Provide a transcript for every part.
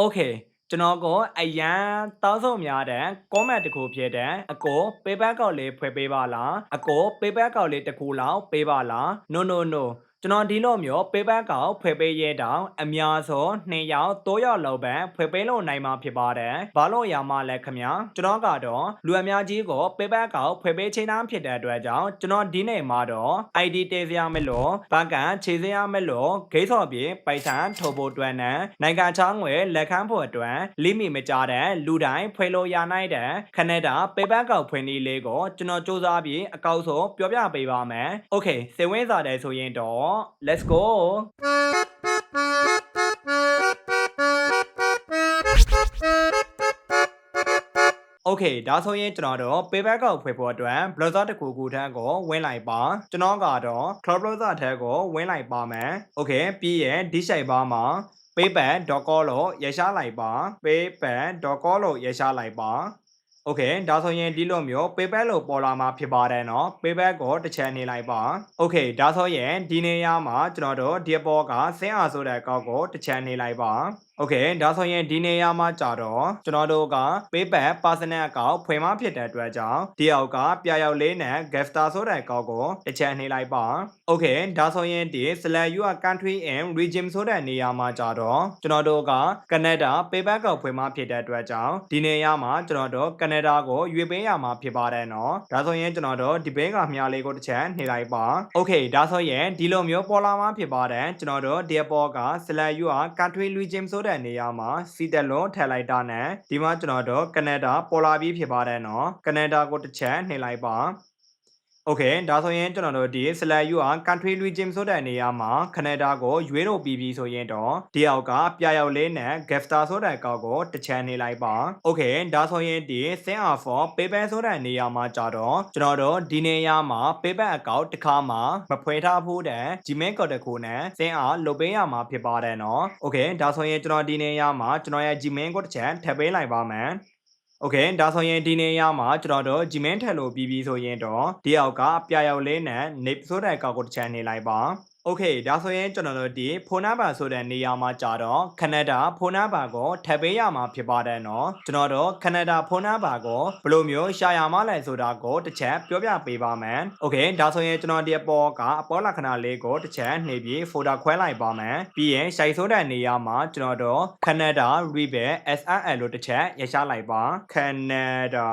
Okay ကျွန်တော်ကိုအရန်တောင်းဆိုများတဲ့ comment တစ်ခုဖြစ်တဲ့အကို paper ကောက်လေးဖွယ်ပေးပါလားအကို paper ကောက်လေးတစ်ခုလောက်ပေးပါလား no no no ကျွန်တော်ဒီလိုမျိုး paper ကောက်ဖွယ်ပေးရတောင်အများဆုံး2ယောက်3ယောက်လောက်ပဲဖွယ်ပေးလို့နိုင်မှာဖြစ်ပါတယ်။ဘာလို့ရမှာလဲခင်ဗျာကျွန်တော်ကတော့လူအများကြီးကို paper ကောက်ဖွယ်ပေးချိန်တန်းဖြစ်တဲ့အတွက်ကြောင့်ကျွန်တော်ဒီနေ့မှာတော့ ID တင်စရာမလို့ဘန်ကန်ခြေစရာမလို့ဂိတ်ဆော်ပြေပိုက်ဆံထုတ်ဖို့အတွက်နဲ့နိုင်ငံချောင်းငွေလက်ခံဖို့အတွက်လိမိမကြတဲ့လူတိုင်းဖွယ်လို့ရနိုင်တဲ့ခနက်တာ paper ကောက်ဖွင့်နည်းလေးကိုကျွန်တော်စူးစမ်းပြီးအကောက်ဆုံးပြောပြပေးပါမယ်။ Okay စိတ်ဝင်စားတယ်ဆိုရင်တော့let's go โอเคဒါဆိုရင်ကျွန်တော်တို့ paper ကောက်ဖွယ်ဖို့အတွက် browser တစ်ခုခုထက်ကိုဝင်လိုက်ပါကျွန်တော်ကတော့ Chrome browser ထက်ကိုဝင်လိုက်ပါမယ်โอเคပြီးရင်ဒီ site bar မှာ paper.com လို့ရရှာလိုက်ပါ paper.com လို့ရရှာလိုက်ပါ โอเคဒါဆိုရင်ဒီလိုမျိုး paper လို့ပေါ်လာမှာဖြစ်ပါတယ်เนาะ paper ကိုတစ်ချက်နေလိုက်ပါโอเคဒါဆိုရင်ဒီနေရာမှာကျွန်တော်တို့ဒီပေါ်ကဆင်းအားဆိုတဲ့ကောက်ကိုတစ်ချက်နေလိုက်ပါ โอเคဒါဆိုရင်ဒီနေရာမှာကြာတော့ကျွန်တော်တို့က paper personal account ဖွင့်မဖြစ်တဲ့အတွက်ကြောင့်ဒီအောက်ကပြရောက်လေးနဲ့ gafter ဆိုတဲ့ကောက်ကိုတစ်ချက်နှိပ်လိုက်ပါโอเคဒါဆိုရင်ဒီ select your country and region ဆိုတဲ့နေရာမှာကြာတော့ကျွန်တော်တို့က Canada paper ကောက်ဖွင့်မဖြစ်တဲ့အတွက်ကြောင့်ဒီနေရာမှာကျွန်တော်တို့ Canada ကိုရွေးပေးရမှာဖြစ်ပါတယ်နော်ဒါဆိုရင်ကျွန်တော်တို့ဒီဘဲကမြားလေးကိုတစ်ချက်နှိပ်လိုက်ပါโอเคဒါဆိုရင်ဒီလိုမျိုးပေါ်လာမှာဖြစ်ပါတယ်ကျွန်တော်တို့ဒီပေါ်က select your country region ဆို တဲ့နေရာမှာစီတက်လွန်ထည့်လိုက်တာနဲ့ဒီမှာကျွန်တော်တို့ကနေဒါပေါ်လာပြီးဖြစ်ပါတယ်နော်ကနေဒါကိုတစ်ချက်နှိပ်လိုက်ပါ โอเคဒါဆိုရင်ကျွန်တော်တို့ဒီ select you က country region ဆိုတဲ့နေရာမှာ Canada ကိုရွေးလို့ပြီးပြီဆိုရင်တော့ဒီအောက်ကပြရောက်လေးနဲ့ Gafter ဆိုတဲ့အကောက်ကိုတစ်ချမ်းနေလိုက်ပါโอเคဒါဆိုရင်ဒီ send off for paper ဆိုတဲ့နေရာမှာကြာတော့ကျွန်တော်တို့ဒီနေရာမှာ paper အကောက်တစ်ခါမှမဖွင့်ထားဖို့တဲ့ Gmail ကော်တစ်ခုနဲ့ send off လုပ်ပေးရမှာဖြစ်ပါတယ်နော်โอเคဒါဆိုရင်ကျွန်တော်ဒီနေရာမှာကျွန်တော်ရဲ့ Gmail ကိုတစ်ချက်ထည့်ပေးလိုက်ပါမယ် โอเคဒါဆိုရင်ဒီနေရာမှာကျွန်တော်တို့ Gmail ထည့်လို့ပြီးပြီဆိုရင်တော့ဒီအောက်ကပြရောက်လေးနဲ့ nip ဆိုတဲ့အကောက်ကိုတစ်ချက်နေလိုက်ပါ โอเคဒါဆိုရင်ကျွန်တော်တို့ဒီဖုန်းနံပါတ်ဆိုတဲ့နေရာမှာကြာတော့ Canada ဖုန်းနံပါတ်ကိုထပ်ပေးရမှာဖြစ်ပါတယ်เนาะကျွန်တော်တို့ Canada ဖုန်းနံပါတ်ကိုဘယ်လိုမျိုးရှာရမှာလဲဆိုတာကိုတစ်ချက်ပြောပြပေးပါမယ်โอเคဒါဆိုရင်ကျွန်တော်ဒီအပေါ်ကအပေါ်လက္ခဏာလေးကိုတစ်ချက်နှိပ်ပြီး folder ခွဲလိုက်ပါမယ်ပြီးရင်ရှိုက်ဆိုတဲ့နေရာမှာကျွန်တော်တို့ Canada Rebel SRL လို့တစ်ချက်ရရှာလိုက်ပါ Canada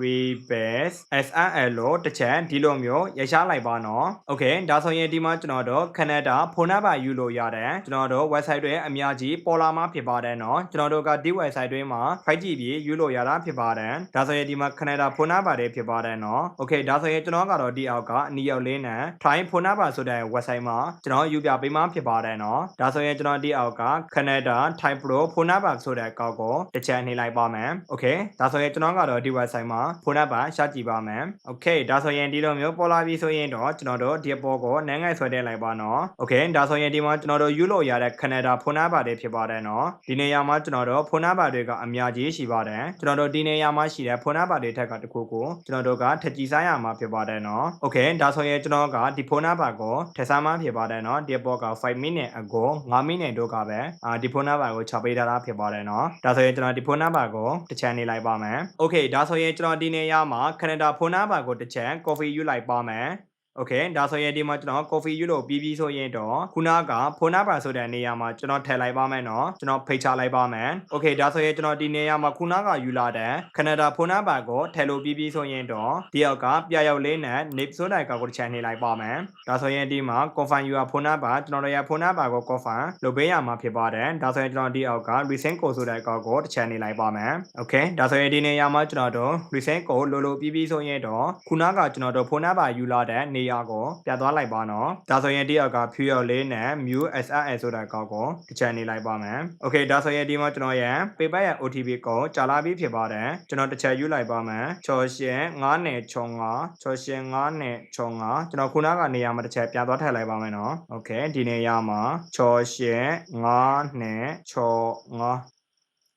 Rebel SRL လို့တစ်ချက်ဒီလိုမျိုးရရှာလိုက်ပါเนาะโอเคဒါဆိုရင်ဒီမှာကျွန်တော်တို့ ခနတာဖုန်းနံပါတ်ယူလို့ရတယ်ကျွန်တော်တို့ website တွေအများကြီးပေါ်လာမှဖြစ်ပါတယ်နော်ကျွန်တော်တို့ကဒီ website တွေမှာဖိုက်ကြည့်ပြီးယူလို့ရတာဖြစ်ပါတယ်ဒါဆိုရင်ဒီမှာခနတာဖုန်းနံပါတ်တွေဖြစ်ပါတယ်နော် okay ဒါဆိုရင်ကျွန်တော်ကတော့ဒီအောက်ကအနီရောက်လေးနဲ့ try ဖုန်းနံပါတ်ဆိုတဲ့ website မှာကျွန်တော်ယူပြပေးမှဖြစ်ပါတယ်နော်ဒါဆိုရင်ကျွန်တော်ဒီအောက်ကခနတာ Thai Pro ဖုန်းနံပါတ်ဆိုတဲ့အောက်ကိုတစ်ချက်နှိပ်လိုက်ပါမယ် okay ဒါဆိုရင်ကျွန်တော်ကတော့ဒီ website မှာဖုန်းနံပါတ်ရှာကြည့်ပါမယ် okay ဒါဆိုရင်ဒီလိုမျိုးပေါ်လာပြီဆိုရင်တော့ကျွန်တော်တို့ဒီအပေါ်ကိုနိုင်ငံဆွဲတဲ့လိုက်ပါနော်โอเคဒါဆိုရင်ဒီမှာကျွန်တော်တို့ယူလို့ရတဲ့ Canada ဖုန်းနံပါတ်တွေဖြစ်ပါတယ်နော်ဒီနေရာမှာကျွန်တော်တို့ဖုန်းနံပါတ်တွေကအများကြီးရှိပါတယ်ကျွန်တော်တို့ဒီနေရာမှာရှိတဲ့ဖုန်းနံပါတ်တွေထက်ကတခုကိုကျွန်တော်တို့ကထပ်ကြည့်ဆိုင်ရမှာဖြစ်ပါတယ်နော်โอเคဒါဆိုရင်ကျွန်တော်ကဒီဖုန်းနံပါတ်ကိုထပ်ဆမ်းမှဖြစ်ပါတယ်နော်ဒီအပေါ်က5 minute ago 5 minute တို့ကပဲအာဒီဖုန်းနံပါတ်ကိုချပေးထားတာဖြစ်ပါတယ်နော်ဒါဆိုရင်ကျွန်တော်ဒီဖုန်းနံပါတ်ကိုတစ်ချမ်းနေလိုက်ပါမယ်โอเคဒါဆိုရင်ကျွန်တော်ဒီနေရာမှာ Canada ဖုန်းနံပါတ်ကိုတစ်ချမ်း coffee ယူလိုက်ပါမယ် โอเคဒါဆိုရင်ဒီမှာကျွန်တော် coffee ယူလို့ပြီးပြီးဆိုရင်တော့ခုနကဖုန်းနံပါတ်ဆိုတဲ့နေရာမှာကျွန်တော်ထည့်လိုက်ပါမယ်เนาะကျွန်တော်ဖိတ်ချလိုက်ပါမယ်โอเคဒါဆိုရင်ကျွန်တော်ဒီနေရာမှာခုနကယူလာတဲ့ Canada ဖုန်းနံပါတ်ကိုထည့်လို့ပြီးပြီးဆိုရင်တော့ဒီအောက်ကပြရောက်လေးနဲ့ nip ဆိုတဲ့ကောက်ကိုတစ်ချက်နှိပ်လိုက်ပါမယ်ဒါဆိုရင်ဒီမှာ confirm your ဖုန်းနံပါတ်ကျွန်တော်တို့ရဲ့ဖုန်းနံပါတ်ကို confirm လုပ်ပေးရမှာဖြစ်ပါတယ်ဒါဆိုရင်ကျွန်တော်ဒီအောက်က resend code ဆိုတဲ့ကောက်ကိုတစ်ချက်နှိပ်လိုက်ပါမယ်โอเคဒါဆိုရင်ဒီနေရာမှာကျွန်တော်တို့ resend code လိုလိုပြီးပြီးဆိုရင်တော့ခုနကကျွန်တော်တို့ဖုန်းနံပါတ်ယူလာတဲ့နေ တရားကိုပြတ်သွားလိုက်ပါနော်ဒါဆိုရင်တယောက်က fuel လေးနဲ့ mu SRL ဆိုတဲ့ကောက်ကိုတစ်ချက်နေလိုက်ပါမယ် okay ဒါဆိုရင်ဒီမှာကျွန်တော်ရဲ့ paper ရဲ့ OTP ကိုကြာလာပြီးဖြစ်ပါတယ်ကျွန်တော်တစ်ချက်ယူလိုက်ပါမယ်ချော်ရှင်9နဲ့ချော်9ချော်ရှင်9နဲ့ချော်9ကျွန်တော်ခုနကနေရာမှာတစ်ချက်ပြတ်သွားထည့်လိုက်ပါမယ်နော် okay ဒီနေရာမှာချော်ရှင်9နဲ့ချော်9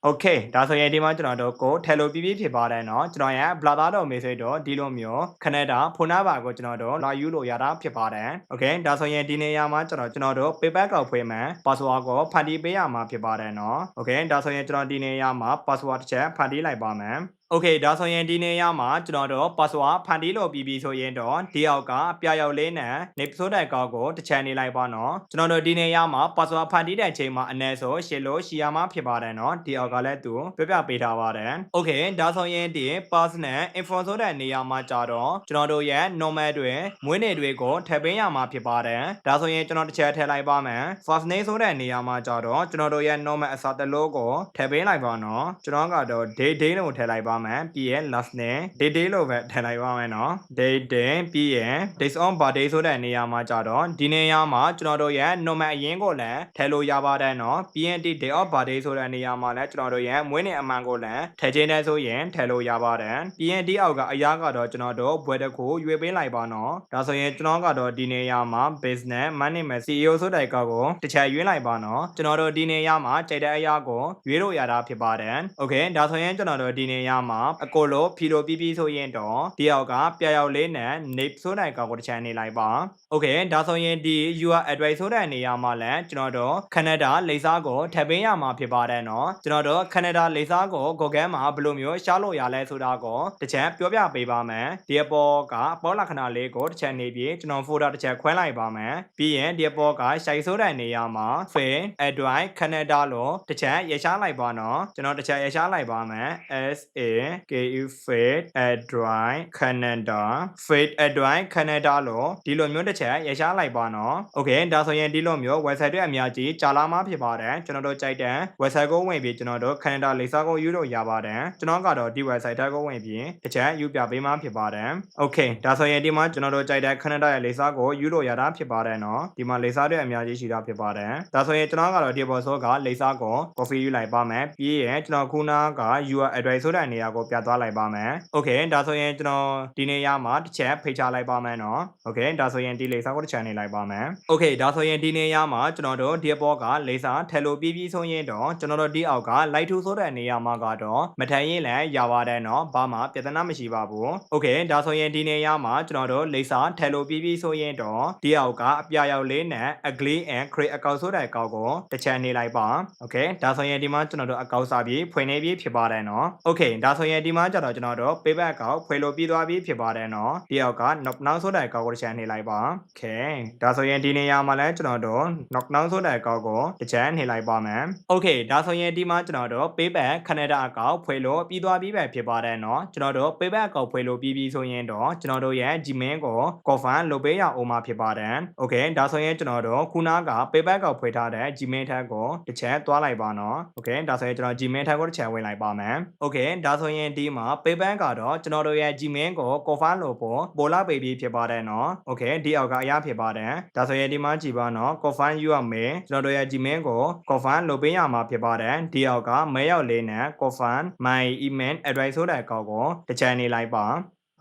โอเคဒါဆိုရင်ဒီမှာကျွန်တော်တို့ကိုထဲလိုပြပြဖြစ်ပါတယ်เนาะကျွန်တော်ရဲ့ဘလာသားတော်မေဆွေတော့ဒီလိုမျိုးခနဒါဖိုနာဘာကိုကျွန်တော်တို့လာယူလို့ရတာဖြစ်ပါတယ်โอเคဒါဆိုရင်ဒီနေရာမှာကျွန်တော်ကျွန်တော်တို့ paper ကောက်ဖွေးမှန် password ကိုဖန်တီးပေးရမှာဖြစ်ပါတယ်เนาะโอเคဒါဆိုရင်ကျွန်တော်ဒီနေရာမှာ password တစ်ချက်ဖန်တီးလိုက်ပါမယ် โอเคဒါဆိုရင်ဒီနေရာမှာကျွန်တော်တို့ password ဖန်တီးလို့ပြီးပြီဆိုရင်တော့ဒီအောက်ကအပြရောက်လေးနဲ့ နေဆိုတဲ့ကောက်ကိုတစ်ချန်နေလိုက်ပါနော်ကျွန်တော်တို့ဒီနေရာမှာ password ဖန်တီးတဲ့အချိန်မှာအနည်းဆုံးရှင်းလို့ရှီယာမှာဖြစ်ပါတယ်နော်ဒီအောက်ကလည်းသူပြပြပေးထားပါတယ်โอเคဒါဆိုရင်ဒီ personal info ဆိုတဲ့နေရာမှာကြာတော့ကျွန်တော်တို့ရဲ့ normal တွေမွေးနေ့တွေကိုထည့်ပေးရမှာဖြစ်ပါတယ်ဒါဆိုရင်ကျွန်တော်တစ်ချက်ထည့်လိုက်ပါမယ် first name ဆိုတဲ့နေရာမှာကြာတော့ကျွန်တော်တို့ရဲ့ normal အစားတလို့ကိုထည့်ပေးလိုက်ပါနော်ကျွန်တော်ကတော့ day day လို့ထည့်လိုက်ပါ မယ်ပြီးရင် last name day day လို့ပဲထည့်လိုက်ပါမယ်နော် day day ပြီးရင် days on birthday ဆိုတဲ့နေရာမှာကြာတော့ဒီနေရာမှာကျွန်တော်တို့ရဲ့ normal အရင်ကိုလည်းထည့်လို့ရပါတယ်နော်ပြီးရင်ဒီ day of birthday ဆိုတဲ့နေရာမှာလည်းကျွန်တော်တို့ရဲ့မွေးနေ့အမှန်ကိုလည်းထည့်ခြင်းနဲ့ဆိုရင်ထည့်လို့ရပါတယ်ပြီးရင်ဒီအောက်ကအရာကတော့ကျွန်တော်တို့ဘွယ်တစ်ခုရွေးပေးလိုက်ပါနော်ဒါဆိုရင်ကျွန်တော်ကတော့ဒီနေရာမှာ business management CEO ဆိုတဲ့ကောက်ကိုတစ်ချက်ရွေးလိုက်ပါနော်ကျွန်တော်တို့ဒီနေရာမှာကြိုက်တဲ့အရာကိုရွေးလို့ရတာဖြစ်ပါတယ် okay ဒါဆိုရင်ကျွန်တော်တို့ဒီနေရာမှာအကိုလိုဖြီလိုပြီးပြီးဆိုရင်တော့ဒီအောက်ကပြရောက်လေးနဲ့ nape ဆိုတဲ့ကောက်ကိုတစ်ချက်နေလိုက်ပါ okay ဒါဆိုရင်ဒီ your advice ဆိုတဲ့နေရာမှာလည်းကျွန်တော်တို့ Canada လိပ်စားကိုထပ်ပေးရမှာဖြစ်ပါတယ်နော်ကျွန်တော်တို့ Canada လိပ်စားကို Google မှာဘယ်လိုမျိုးရှားလို့ရလဲဆိုတာကိုတစ်ချက်ပြောပြပေးပါမယ်ဒီအပေါ်ကအပေါ်လက္ခဏာလေးကိုတစ်ချက်နေပြီးကျွန်တော် folder တစ်ချက်ခွဲလိုက်ပါမယ်ပြီးရင်ဒီအပေါ်ကရှိုင်ဆိုတဲ့နေရာမှာ fail advice Canada လို့တစ်ချက်ရရှားလိုက်ပါနော်ကျွန်တော်တစ်ချက်ရရှားလိုက်ပါမယ် S A K U fail advice Canada fail advice Canada လို့ဒီလိုမျိုးတစ်ချက်ရရှားလိုက်ပါနော် okay ဒါဆိုရင်ဒီလိုမျိုး website တွေအများကြီးကြာလာမှဖြစ်ပါတယ်ကျွန်တော်တို့ကြိုက်တဲ့ website ကိုဝင်ပြီးကျွန်တော်တို့ Canada လိပ်စာကိုယူလို့ရပါတယ်ကျွန်တော်ကတော့ဒီ website တက်ကိုဝင်ပြီးတစ်ချက်ယူပြပေးမှဖြစ်ပါတယ် okay ဒါဆိုရင်ဒီမှာကျွန်တော်တို့ကြိုက်တဲ့ Canada ရဲ့လိပ်စာကိုယူလို့ရတာဖြစ်ပါတယ်နော်ဒီမှာလိပ်စာတွေအများကြီးရှိတာဖြစ်ပါတယ်ဒါဆိုရင်ကျွန်တော်ကတော့ဒီပေါ်ဆိုကလိပ်စာကို coffee ယူလိုက်ပါမယ်ပြီးရင်ကျွန်တော်ခုနက your address ဆိုတဲ့နေရာကိုပြသွားလိုက်ပါမယ် okay ဒါဆိုရင်ကျွန်တော်ဒီနေရာမှာတစ်ချက်ဖိတ်ချလိုက်ပါမယ်နော် okay ဒါဆိုရင်ဒီလိပ်စာကိုတစ်ချက်နေလိုက်ပါမယ် okay ဒါဆိုရင်ဒီနေရာမှာကျွန်တော်တို့ဒီဘောကလိပ်စာထဲလို့ပြီးပြီးဆိုရင်တော့ကျွန်တော်တို့ဒီအောက်က light to ဆိုတဲ့နေရာမှာကတော့မထန်ရင်လည်းရပါတယ်နော်ဘာမှပြဿနာမရှိပါဘူး okay ဒါဆိုရင်ဒီနေရာမှာကျွန်တော်တို့လိပ်စာထဲလို့ပြီးပြီးဆိုရင်တော့ဒီအောက်ကအပြာရောက်လေးနဲ့ ugly and create account ဆိုတဲ့အကောက်ကိုတစ်ချက်နေလိုက်ပါ okay ဒါဆိုရင်ဒီမှာကျွန်တော်တို့အကောက်စာပြီးဖွင့်နေပြီးဖြစ်ပါတယ်နော် okay ဒါဆိုရင်ဒီမှာကျတော့ကျွန်တော်တို့ paper အကောက်ဖွင့်လို့ပြီးသွားပြီးဖြစ်ပါတယ်နော်ဒီအောက်က knock down ဆိုတဲ့အကောက်ကိုတစ်ချက်နေလိုက်ပါ okay ဒါဆိုရင်ဒီနေရာမှာလည်းကျွန်တော်တို့ knock down ဆိုတဲ့အကောက်ကိုတစ်ချက်နေလိုက်ပါမယ် okay ဒါဆိုရင်ဒီမှာကျွန်တော်တို့ paper Canada အကောက်ဖွင့်လို့ပြီးသွားပြီးပဲဖြစ်ပါတယ်နော်ကျွန်တော်တို့ paper အကောက်ဖွင့်လို့ပြီးပြီးဆိုရင်တော့ကျွန်တော်တို့ရဲ့ Gmail ကို confirm လုပ်ပေးရအောင်မှာဖြစ်ပါတယ် okay ဒါဆိုရင်ကျွန်တော်တို့ခုနက paper အကောက်ဖွင့်ထားတဲ့ Gmail ထက်ကိုတစ်ချက်သွားလိုက်ပါနော် okay ဒါဆိုရင်ကျွန်တော် Gmail ထက်ကိုတစ်ချက်ဝင်လိုက်ပါမယ် okay ဒါဆိုရင်ဒီမှာ paper ကတော့ကျွန်တော်တို့ရဲ့ Gmail ကို confirm လုပ်ဖို့ပေါ်လာပေးပြီးဖြစ်ပါတယ်နော် okay ဒီအောက်ကအရာဖြစ်ပါတယ်ဒါဆိုရင်ဒီမှာကြည့်ပါနော် confirm your mail ကျွန်တော်တို့ရဲ့ Gmail ကို confirm လုပ်ပေးရမှာဖြစ်ပါတယ်ဒီအောက်က mail ရောက်လေးနဲ့ confirm my email address ဆိုတဲ့အကောက်ကိုတစ်ချက်နေလိုက်ပါ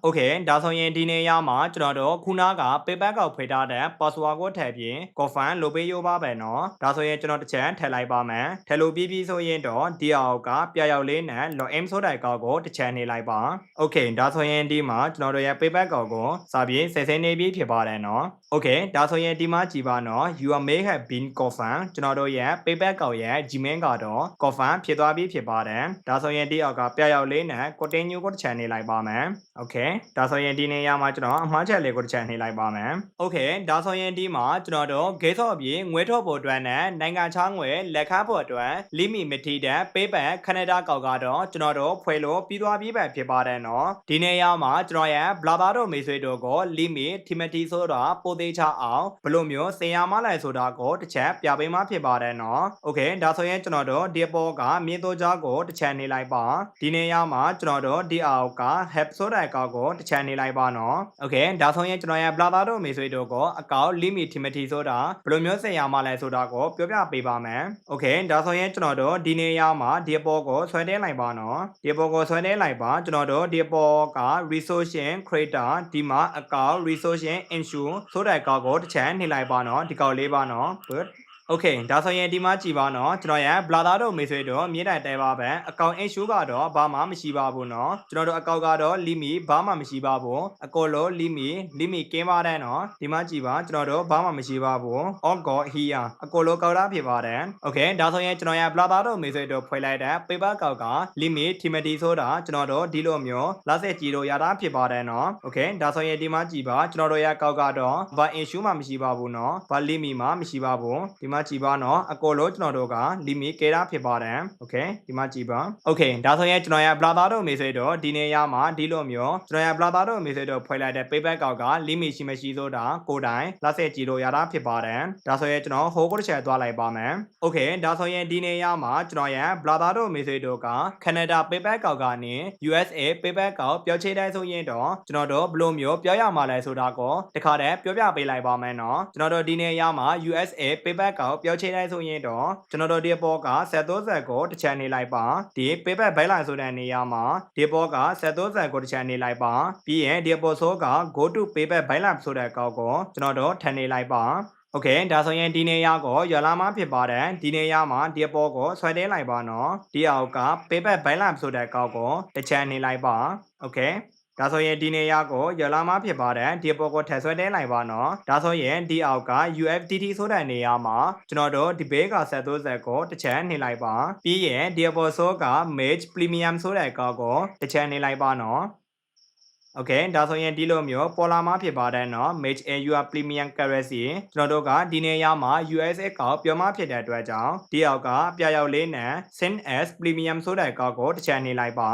โอเคဒါဆိုရင်ဒီနေရာမှာကျွန်တော်တို့ခုနက paper ကောက်ဖွေထားတဲ့ password ကိုထည့်ပြီး confirm လုပ်ပေးရောပါပဲเนาะဒါဆိုရင်ကျွန်တော်တစ်ချက်ထည့်လိုက်ပါမယ်ထည့်လို့ပြီးပြီးဆိုရင်တော့ဒီအောက်ကပြရောက်လေးနဲ့ login ဆိုတဲ့ကောက်ကိုတစ်ချက်နေလိုက်ပါโอเคဒါဆိုရင်ဒီမှာကျွန်တော်တို့ရဲ့ paper ကောက်ကိုစာပြေးဆယ်ဆယ်နေပြီးဖြစ်ပါတယ်เนาะโอเคဒါဆိုရင်ဒီမှာကြည်ပါเนาะ your mail have been confirmed ကျွန်တော်တို့ရဲ့ paper ကောက်ရဲ့ gmail ကတော့ confirm ဖြစ်သွားပြီးဖြစ်ပါတယ်ဒါဆိုရင်ဒီအောက်ကပြရောက်လေးနဲ့ continue ကိုတစ်ချက်နေလိုက်ပါမယ်โอเค ဒါဆိုရင်ဒီနေရာမှာကျွန်တော်အမှားချက်လေးကိုတစ်ချက်နှိပ်လိုက်ပါမယ်။ Okay ဒါဆိုရင်ဒီမှာကျွန်တော်တို့ဂိတ်ဆော့အပြင်ငွေထုတ်ဖို့အတွက်နဲ့နိုင်ငံခြားငွေလက်ခါဖို့အတွက်လိမီမတီတဲ့ပေးပန်ခနဒါကောက်ကတော့ကျွန်တော်တို့ဖွေလို့ပြီးသွားပြီးပဲဖြစ်ပါတယ်နော်။ဒီနေရာမှာကျွန်တော်ရဲ့ဘလာဘာတို့မေဆွေတို့ကိုလိမီတီမတီဆိုတာပိုသေးချအောင်ဘယ်လိုမျိုးစင်ရမလိုက်ဆိုတာကိုတစ်ချက်ပြပေးမှဖြစ်ပါတယ်နော်။ Okay ဒါဆိုရင်ကျွန်တော်တို့ဒီပေါ်ကမြင်းတို့ကြားကိုတစ်ချက်နှိပ်လိုက်ပါ။ဒီနေရာမှာကျွန်တော်တို့ဒီအောက်က help ဆိုတဲ့ကောက်ကိုတစ်ချက်နေလိုက်ပါနော်။ Okay ဒါဆိုရင်ကျွန်တော်ရဲ့ brother တို့မေဆွေတို့ကိုအကောက် limit timidity ဆိုတာဘယ်လိုမျိုးဆင်ရမှာလဲဆိုတာကိုပြောပြပေးပါမယ်။ Okay ဒါဆိုရင်ကျွန်တော်တို့ဒီနေရာမှာဒီပေါ်ကိုဆွဲတဲလိုက်ပါနော်။ဒီပေါ်ကိုဆွဲတဲလိုက်ပါကျွန်တော်တို့ဒီပေါ်က resource creator ဒီမှာအကောက် resource issue ဆိုတဲ့အကောက်ကိုတစ်ချက်နှိပ်လိုက်ပါနော်ဒီကောက်လေးပါနော် good โอเคဒါဆိုရင်ဒီမှာကြည်ပါနော်ကျွန်တော်ရဲ့ blogger တို့မေဆွေတို့မြေတိုင်တဲပါပဲအကောင့် issue ကတော့ဘာမှမရှိပါဘူးနော်ကျွန်တော်တို့အကောင့်ကတော့ limit ဘာမှမရှိပါဘူးအကောလို့ limit limit ကင်းပါတယ်နော်ဒီမှာကြည်ပါကျွန်တော်တို့ဘာမှမရှိပါဘူး all go here အကောလို့ကောက်တာဖြစ်ပါတယ်โอเคဒါဆိုရင်ကျွန်တော်ရဲ့ blogger တို့မေဆွေတို့ဖွေလိုက်တဲ့ paper ကောက်က limit timidity ဆိုတာကျွန်တော်တို့ဒီလိုမျိုးလက်ဆက်ကြည့်လို့ရတာဖြစ်ပါတယ်နော်โอเคဒါဆိုရင်ဒီမှာကြည်ပါကျွန်တော်တို့ရဲ့ကောက်ကတော့ဘာ issue မှမရှိပါဘူးနော်ဘာ limit မှမရှိပါဘူးဒီမှာ ကြည်ပါနော်အကောလို့ကျွန်တော်တို့က limit ကဲတာဖြစ်ပါတယ်โอเคဒီမှာကြည်ပါโอเคဒါဆိုရင်ကျွန်တော်ရဲ့ blogger တို့မေဆွေတို့ဒီနေရာမှာဒီလိုမျိုးကျွန်တော်ရဲ့ blogger တို့မေဆွေတို့ဖွေလိုက်တဲ့ paper ကောက်က limit ရှိမရှိဆိုတာကိုယ်တိုင်လက်ဆက်ကြည့်လို့ရတာဖြစ်ပါတယ်ဒါဆိုရင်ကျွန်တော် whole ကိုတစ်ချက်သွားလိုက်ပါမယ်โอเคဒါဆိုရင်ဒီနေရာမှာကျွန်တော်ရဲ့ blogger တို့မေဆွေတို့က Canada paper ကောက်ကနေ USA paper ကောက်ပြောချေတိုင်းဆိုရင်တော့ကျွန်တော်တို့ဘယ်လိုမျိုးပြောရမှာလဲဆိုတာကိုတခါတည်းပြောပြပေးလိုက်ပါမယ်နော်ကျွန်တော်တို့ဒီနေရာမှာ USA paper ကောက် ပြောချေတိုင်းဆိုရင်တော့ကျွန်တော်တို့ဒီဘောက73ကိုတစ်ချန်နေလိုက်ပါဒီ paper ဘိုင်လိုင်းဆိုတဲ့နေရာမှာဒီဘောက73ကိုတစ်ချန်နေလိုက်ပါပြီးရင်ဒီဘောဆိုးက go to paper ဘိုင်လိုင်းဆိုတဲ့ကောက်ကိုကျွန်တော်တို့ထန်နေလိုက်ပါโอเคဒါဆိုရင်ဒီနေရာကိုရလာမဖြစ်ပါတယ်ဒီနေရာမှာဒီအပေါ်ကိုဆွဲတင်းလိုက်ပါနော်ဒီအောက်က paper balance ဆိုတဲ့ကောက်ကိုတစ်ချမ်းနေလိုက်ပါโอเค ဒါဆိုရင်ဒီနေရာကိုရလာမဖြစ်ပါတယ်ဒီအပေါ်ကိုထည့်ဆွဲတင်းလိုက်ပါနော်ဒါဆိုရင်ဒီအောက်က UFTT ဆိုတဲ့နေရာမှာကျွန်တော်တို့ဒီဘေးကဆက်သွဆက်ကိုတစ်ချမ်းနေလိုက်ပါပြီးရင်ဒီအပေါ်ဆိုက Mage Premium ဆိုတဲ့ကောက်ကိုတစ်ချမ်းနေလိုက်ပါနော် โอเคဒါဆိုရင်ဒီလိုမျိုးပေါ်လာမဖြစ်ပါတယ်เนาะ Mage AUR Premium Currency ကျွန်တော်တို့ကဒီနေရာမှာ USA ကောက်ပြောမဖြစ်တဲ့အတွက်ကြောင့်ဒီအောက်ကအပြရောက်လေးနဲ့ Sin S Premium ဆိုတဲ့ကောက်ကိုတစ်ချန်နေလိုက်ပါ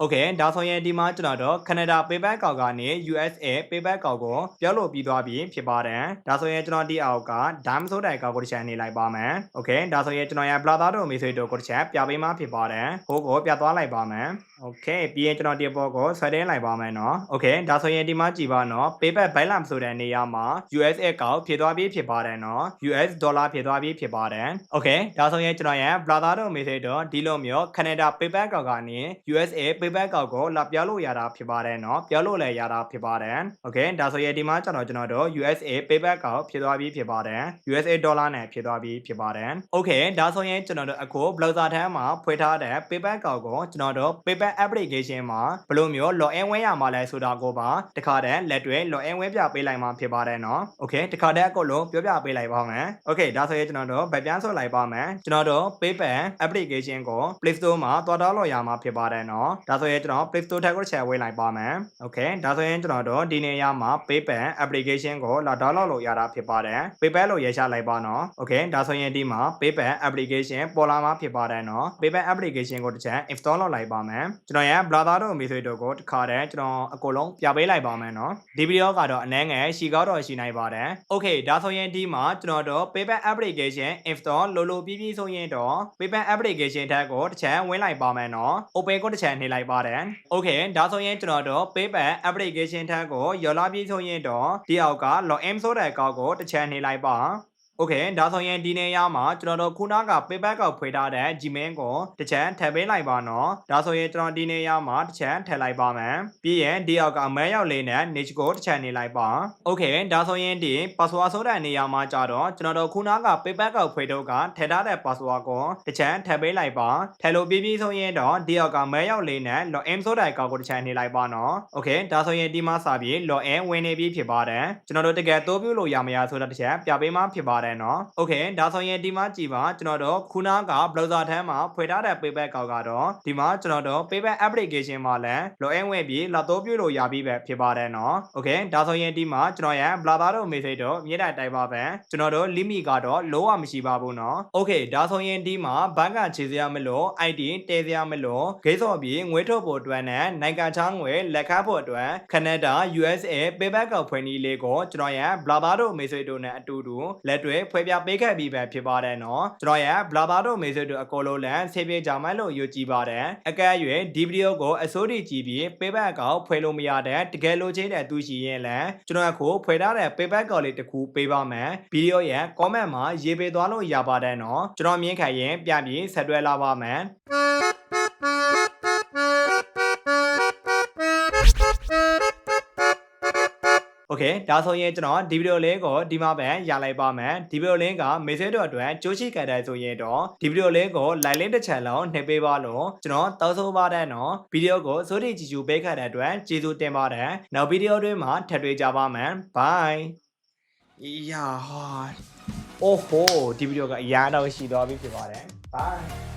โอเคဒါဆိုရင်ဒီမှာကျွန်တော်တို့ Canada Payback ကောက်ကနေ USA Payback ကောက်ကိုပြောလို့ပြီးသွားပြီဖြစ်ပါတယ်ဒါဆိုရင်ကျွန်တော်ဒီအောက်က Dam ဆိုတဲ့ကောက်ကိုတစ်ချန်နေလိုက်ပါမယ်โอเคဒါဆိုရင်ကျွန်တော်ရဲ့ Brother တို့မိတ်ဆွေတို့ကိုတစ်ချက်ပြပေးမှဖြစ်ပါတယ်ဟိုကိုပြသွားလိုက်ပါမယ်โอเคပြီးရင်ကျွန်တော်ဒီဘောကိုဆွဲတင်းလိုက်ပါမယ်เนาะโอเคဒါဆိုရင်ဒီမှာကြည်ပါเนาะ Payback Balance ဆိုတဲ့နေရာမှာ USA ကောက်ဖြစ်သွားပြီဖြစ်ပါတယ်เนาะ US ဒေါ်လာဖြစ်သွားပြီဖြစ်ပါတယ်โอเคဒါဆိုရင်ကျွန်တော်ရဲ့ Brother တို့မိတ်ဆွေတို့ဒီလိုမျိုး Canada Payback ကောက်ကနေ USA Payback ကောက်ကိုလာပြောလို့ရတာဖြစ်ပါတယ်เนาะပြောလို့လည်းရတာဖြစ်ပါတယ်โอเคဒါဆိုရင်ဒီမှာကျွန်တော်ကျွန်တော်တို့ USA Payback ကောက်ဖြစ်သွားပြီဖြစ်ပါတယ် USA ဒေါ်လာနဲ့ဖြစ်သွားပြီဖြစ်ပါတယ်โอเคဒါဆိုရင်ကျွန်တော်တို့အခု browser ထဲမှာဖွင့်ထားတဲ့ Payback ကောက်ကိုကျွန်တော်တို့ Payback application မှာဘယ်လိုမျိုး login ဝင်ရမှာလဲဆိုတာကိုပါတခါတည်းလက်တွေ့ login ဝင်ပြပေးလိုက်မှာဖြစ်ပါတယ်เนาะโอเคတခါတည်းအကုန်လုံးပြောပြပေးလိုက်ပါမယ်โอเคဒါဆိုရင်ကျွန်တော်တို့ဗက်ပြန်ဆွလိုက်ပါမယ်ကျွန်တော်တို့ Payback application ကို Play Store မှာတွားတော့လို့ရမှာဖြစ်ပါတယ်เนาะ ဒါဆိုရင်ကျွန်တော် Play Store ထက်ကို share ဝေးလိုက်ပါမယ်။ Okay ဒါဆိုရင်ကျွန်တော်တို့ဒီနေရာမှာ PayPal application ကိုလာ download လုပ်ရတာဖြစ်ပါတယ်။ PayPal လို့ရရှိလိုက်ပါနော်။ Okay ဒါဆိုရင်ဒီမှာ PayPal application ပေါ်လာမှာဖြစ်ပါတယ်နော်။ PayPal application ကိုတစ်ချက် install လုပ်လိုက်ပါမယ်။ကျွန်တော်ရဲ့ brother တို့မိဆွေတို့ကိုတစ်ခါတည်းကျွန်တော်အကုန်လုံးပြပေးလိုက်ပါမယ်နော်။ဒီဗီဒီယိုကတော့အနည်းငယ်ရှီကောက်တော့ရှီနိုင်ပါတယ်။ Okay ဒါဆိုရင်ဒီမှာကျွန်တော်တို့ PayPal application install လို့လို့ပြီးပြီဆိုရင်တော့ PayPal application ထက်ကိုတစ်ချက်ဝင်လိုက်ပါမယ်နော်။ Open ကိုတစ်ချက်နှိပ်လိုက်လိုက်ပါတယ်။ Okay ဒါဆိုရင်ကျွန်တော်တို့ PayPal application ထက်ကိုရော်လာပြီးဆိုရင်တော့ဒီအောက်က login ဆိုတဲ့ကောက်ကိုတစ်ချက်နှိပ်လိုက်ပါ။ โอเคဒါဆိုရင်ဒီနေရာမှာကျွန်တော်တို့ခုနက paper ကောက်ဖွေထားတဲ့ Gmail ကိုတစ်ချမ်းထည့်ပေးလိုက်ပါနော်ဒါဆိုရင်ကျွန်တော်ဒီနေရာမှာတစ်ချမ်းထည့်လိုက်ပါမယ်ပြီးရင်ဒီအောက်ကအမဲရောက်လေးနဲ့ niche ကိုတစ်ချမ်းနေလိုက်ပါโอเคဒါဆိုရင်ဒီ password ဆိုတဲ့နေရာမှာကြတော့ကျွန်တော်တို့ခုနက paper ကောက်ဖွေတော့ကထည့်ထားတဲ့ password ကိုတစ်ချမ်းထည့်ပေးလိုက်ပါထည့်လို့ပြီးပြီးဆိုရင်တော့ဒီအောက်ကမဲရောက်လေးနဲ့ login ဆိုတဲ့အကောက်ကိုတစ်ချမ်းနေလိုက်ပါနော်โอเคဒါဆိုရင်ဒီမှာစပြီး login ဝင်နေပြီဖြစ်ပါတယ်ကျွန်တော်တို့တကယ်တိုးပြလို့ရမရဆိုတဲ့တစ်ချက်ပြပေးမှဖြစ်ပါတယ်ပါ ယ်တယ်နော်။ Okay ဒါဆိုရင်ဒီမှာကြည်ပါကျွန်တော်တို့ခုနက browser ထဲမှာဖွင့်ထားတဲ့ payback ကောက်ကတော့ဒီမှာကျွန်တော်တို့ payback application မှာလည်း login ဝင်ပြီးလာတော့ပြလို့ရပြီးပဲဖြစ်ပါတယ်နော်။ Okay ဒါဆိုရင်ဒီမှာကျွန်တော်ရဲ့ browser တို့ message တို့မြေတိုင်တိုင်ပါပဲကျွန်တော်တို့ limit ကတော့လုံးဝမရှိပါဘူးနော်။ Okay ဒါဆိုရင်ဒီမှာဘဏ်ကခြေစရာမလို့ ID တည်စရာမလို့ဂိတ်စော်ပြီးငွေထုတ်ဖို့အတွက်နဲ့နိုင်ငံခြားငွေလက်ခတ်ဖို့အတွက် Canada USA payback ကောက်ဖွင့်နည်းလေးကိုကျွန်တော်ရဲ့ browser တို့ message တို့နဲ့အတူတူလက်တွဲဖွဲ့ပြပေးခဲ့ပြီးပဲဖြစ်ပါတယ်နော်ကျွန်တော်ရဲ့ blogger တို့မေဆွေတို့အကောလိုလန်ဆေးပြေကြမယ်လို့ယူကြည့်ပါတယ်အကဲအရွယ်ဒီဗီဒီယိုကိုအစိုးရကြည့်ပြီး payback ကောက်ဖွဲ့လို့မရတဲ့တကယ်လို့ချင်းတဲ့သူရှိရင်လည်းကျွန်တော်အခုဖွဲ့ထားတဲ့ payback ကောက်လေးတစ်ခုပေးပါမယ်ဗီဒီယိုရဲ့ comment မှာရေးပေးသွားလို့ရပါတယ်နော်ကျွန်တော်မြင်ခံရင်ပြန်ပြီးဆက်တွဲလာပါမယ် okay ဒါဆိုရင်ကျွန်တော်ဒီဗီဒီယိုလေးကိုဒီမှာပဲရလိုက်ပါမယ်ဒီဗီဒီယိုလေးကမေဆွဲတို့အတွက်ကြိုးရှိကြတဲ့ဆိုရင်တော့ဒီဗီဒီယိုလေးကို like လေးတစ်ချက်လုံးနှိပ်ပေးပါလို့ကျွန်တော်တောင်းဆိုပါတဲ့နော်ဗီဒီယိုကိုစိုးရိမ်ကြည့်ရှုပေးခဲ့တဲ့အတွက်ကျေးဇူးတင်ပါတယ်နောက်ဗီဒီယိုတွေမှာထပ်တွေ့ကြပါမယ် bye ရာဟာ โอ้โหဒီဗီဒီယိုကအရာတော့ရှိသွားပြီဖြစ်ပါတယ် bye